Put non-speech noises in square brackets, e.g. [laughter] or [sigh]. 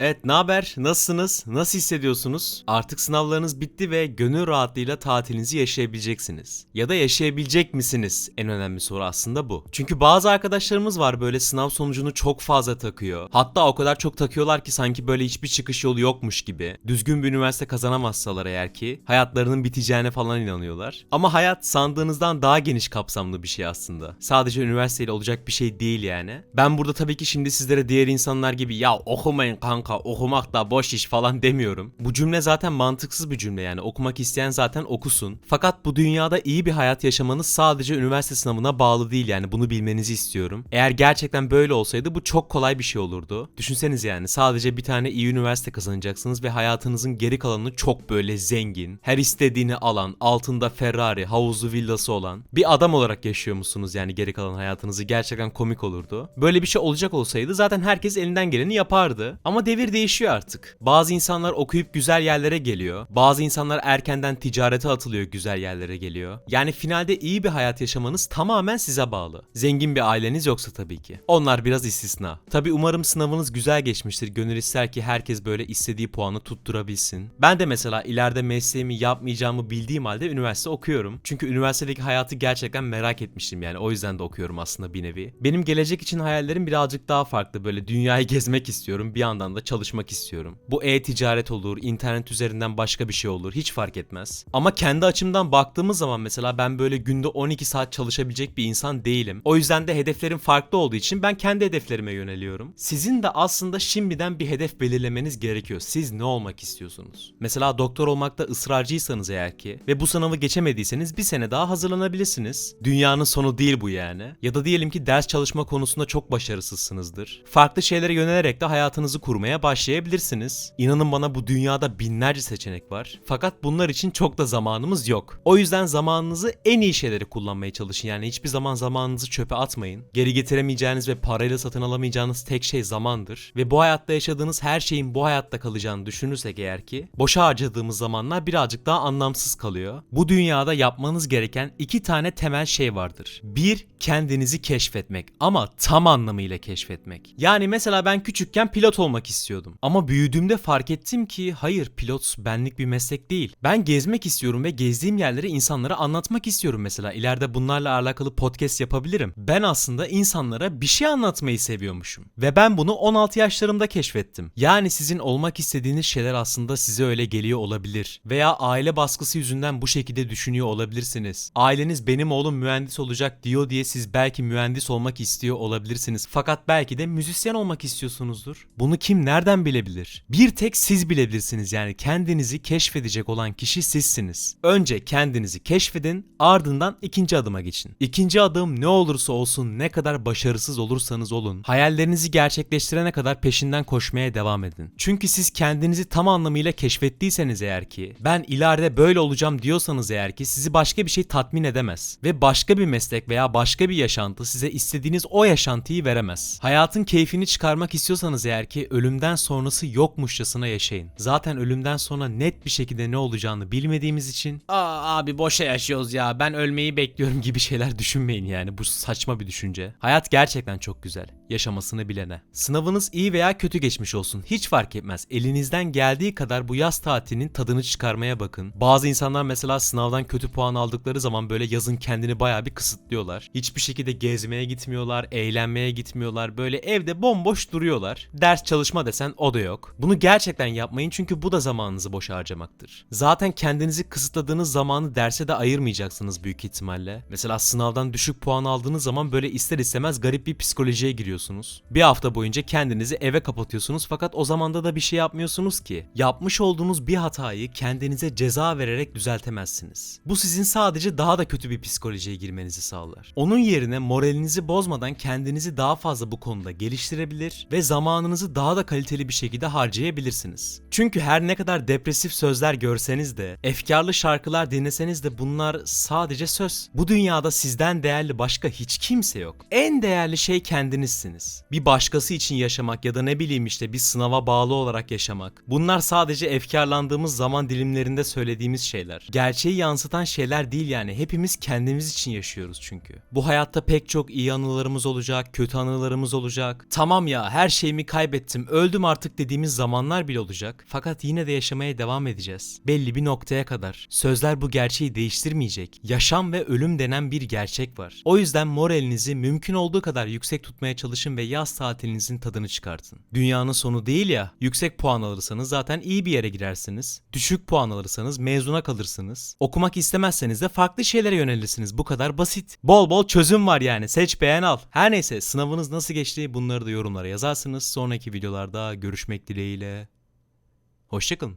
Evet, ne haber? Nasılsınız? Nasıl hissediyorsunuz? Artık sınavlarınız bitti ve gönül rahatlığıyla tatilinizi yaşayabileceksiniz. Ya da yaşayabilecek misiniz? En önemli soru aslında bu. Çünkü bazı arkadaşlarımız var böyle sınav sonucunu çok fazla takıyor. Hatta o kadar çok takıyorlar ki sanki böyle hiçbir çıkış yolu yokmuş gibi. Düzgün bir üniversite kazanamazsalar eğer ki hayatlarının biteceğine falan inanıyorlar. Ama hayat sandığınızdan daha geniş kapsamlı bir şey aslında. Sadece üniversiteyle olacak bir şey değil yani. Ben burada tabii ki şimdi sizlere diğer insanlar gibi ya okumayın kanka okumak da boş iş falan demiyorum. Bu cümle zaten mantıksız bir cümle yani okumak isteyen zaten okusun. Fakat bu dünyada iyi bir hayat yaşamanız sadece üniversite sınavına bağlı değil yani bunu bilmenizi istiyorum. Eğer gerçekten böyle olsaydı bu çok kolay bir şey olurdu. Düşünseniz yani sadece bir tane iyi üniversite kazanacaksınız ve hayatınızın geri kalanını çok böyle zengin, her istediğini alan, altında Ferrari, havuzlu villası olan bir adam olarak yaşıyor musunuz yani geri kalan hayatınızı gerçekten komik olurdu. Böyle bir şey olacak olsaydı zaten herkes elinden geleni yapardı. Ama devir değişiyor artık. Bazı insanlar okuyup güzel yerlere geliyor. Bazı insanlar erkenden ticarete atılıyor güzel yerlere geliyor. Yani finalde iyi bir hayat yaşamanız tamamen size bağlı. Zengin bir aileniz yoksa tabii ki. Onlar biraz istisna. Tabii umarım sınavınız güzel geçmiştir. Gönül ister ki herkes böyle istediği puanı tutturabilsin. Ben de mesela ileride mesleğimi yapmayacağımı bildiğim halde üniversite okuyorum. Çünkü üniversitedeki hayatı gerçekten merak etmiştim yani. O yüzden de okuyorum aslında bir nevi. Benim gelecek için hayallerim birazcık daha farklı. Böyle dünyayı [laughs] gezmek istiyorum. Bir yandan da çalışmak istiyorum. Bu e-ticaret olur, internet üzerinden başka bir şey olur. Hiç fark etmez. Ama kendi açımdan baktığımız zaman mesela ben böyle günde 12 saat çalışabilecek bir insan değilim. O yüzden de hedeflerim farklı olduğu için ben kendi hedeflerime yöneliyorum. Sizin de aslında şimdiden bir hedef belirlemeniz gerekiyor. Siz ne olmak istiyorsunuz? Mesela doktor olmakta ısrarcıysanız eğer ki ve bu sınavı geçemediyseniz bir sene daha hazırlanabilirsiniz. Dünyanın sonu değil bu yani. Ya da diyelim ki ders çalışma konusunda çok başarısızsınızdır. Farklı şeylere yönelerek de hayatınızı kurmaya başlayabilirsiniz. İnanın bana bu dünyada binlerce seçenek var. Fakat bunlar için çok da zamanımız yok. O yüzden zamanınızı en iyi şeyleri kullanmaya çalışın. Yani hiçbir zaman zamanınızı çöpe atmayın. Geri getiremeyeceğiniz ve parayla satın alamayacağınız tek şey zamandır. Ve bu hayatta yaşadığınız her şeyin bu hayatta kalacağını düşünürsek eğer ki boşa harcadığımız zamanlar birazcık daha anlamsız kalıyor. Bu dünyada yapmanız gereken iki tane temel şey vardır. Bir, kendinizi keşfetmek ama tam anlamıyla keşfetmek. Yani mesela ben küçükken pilot olmak istiyordum. Ama büyüdüğümde fark ettim ki hayır pilot benlik bir meslek değil. Ben gezmek istiyorum ve gezdiğim yerleri insanlara anlatmak istiyorum mesela. İleride bunlarla alakalı podcast yapabilirim. Ben aslında insanlara bir şey anlatmayı seviyormuşum. Ve ben bunu 16 yaşlarımda keşfettim. Yani sizin olmak istediğiniz şeyler aslında size öyle geliyor olabilir. Veya aile baskısı yüzünden bu şekilde düşünüyor olabilirsiniz. Aileniz benim oğlum mühendis olacak diyor diye siz belki mühendis olmak istiyor olabilirsiniz. Fakat belki de müzisyen olmak istiyorsunuzdur. Bunu kim nereden bilebilir? Bir tek siz bilebilirsiniz yani kendinizi keşfedecek olan kişi sizsiniz. Önce kendinizi keşfedin ardından ikinci adıma geçin. İkinci adım ne olursa olsun ne kadar başarısız olursanız olun hayallerinizi gerçekleştirene kadar peşinden koşmaya devam edin. Çünkü siz kendinizi tam anlamıyla keşfettiyseniz eğer ki ben ileride böyle olacağım diyorsanız eğer ki sizi başka bir şey tatmin edemez. Ve başka bir meslek veya başka bir yaşantı size istediğiniz o yaşantıyı veremez. Hayatın keyfini çıkarmak istiyorsanız eğer ki ölümden sonrası yokmuşçasına yaşayın. Zaten ölümden sonra net bir şekilde ne olacağını bilmediğimiz için aa abi boşa yaşıyoruz ya ben ölmeyi bekliyorum gibi şeyler [laughs] düşünmeyin yani bu saçma bir düşünce. Hayat gerçekten çok güzel. Yaşamasını bilene. Sınavınız iyi veya kötü geçmiş olsun. Hiç fark etmez. Elinizden geldiği kadar bu yaz tatilinin tadını çıkarmaya bakın. Bazı insanlar mesela sınavdan kötü puan aldıkları zaman böyle yazın kendini bayağı bir kısıtlıyorlar. Hiçbir şekilde gezmeye gitmiyorlar, eğlenmeye gitmiyorlar. Böyle evde bomboş duruyorlar. Ders çalışma desen o da yok. Bunu gerçekten yapmayın çünkü bu da zamanınızı boşa harcamaktır. Zaten kendinizi kısıtladığınız zamanı derse de ayırmayacaksınız büyük ihtimalle. Mesela sınavdan düşük puan aldığınız zaman böyle ister istemez garip bir psikolojiye giriyorsunuz. Bir hafta boyunca kendinizi eve kapatıyorsunuz fakat o zamanda da bir şey yapmıyorsunuz ki. Yapmış olduğunuz bir hatayı kendinize ceza vererek düzeltemezsiniz. Bu sizin sadece daha da kötü bir psikolojiye girmenizi sağlar. Onun yerine moralinizi bozmadan kendinizi daha fazla bu konuda geliştirebilir ve zamanınızı daha da kaliteli bir şekilde harcayabilirsiniz. Çünkü her ne kadar depresif sözler görseniz de, efkarlı şarkılar dinleseniz de bunlar sadece söz. Bu dünyada sizden değerli başka hiç kimse yok. En değerli şey kendinizsiniz. Bir başkası için yaşamak ya da ne bileyim işte bir sınava bağlı olarak yaşamak. Bunlar sadece efkarlandığımız zaman dilimlerinde söylediğimiz şeyler. Gerçeği yansıtan şeyler değil yani. Hepimiz kendimiz için yaşıyoruz çünkü. Bu hayatta pek çok iyi anılarımız olacak, kötü anılarımız olacak. Tamam ya her şeyimi kaybettim, öldüm artık dediğimiz zamanlar bile olacak. Fakat yine de yaşamaya devam edeceğiz. Belli bir noktaya kadar. Sözler bu gerçeği değiştirmeyecek. Yaşam ve ölüm denen bir gerçek var. O yüzden moralinizi mümkün olduğu kadar yüksek tutmaya çalışın ve yaz tatilinizin tadını çıkartın. Dünyanın sonu değil ya. Yüksek puan alırsanız zaten iyi bir yere girersiniz. Düşük puan alırsanız mezuna kalırsınız. Okumak istemezseniz de farklı şeylere yönelirsiniz. Bu kadar basit. Bol bol çözüm var yani. Seç beğen al. Her neyse sınavınız nasıl geçti bunları da yorumlara yazarsınız. Sonraki videolarda görüşmek dileğiyle. Hoşçakalın.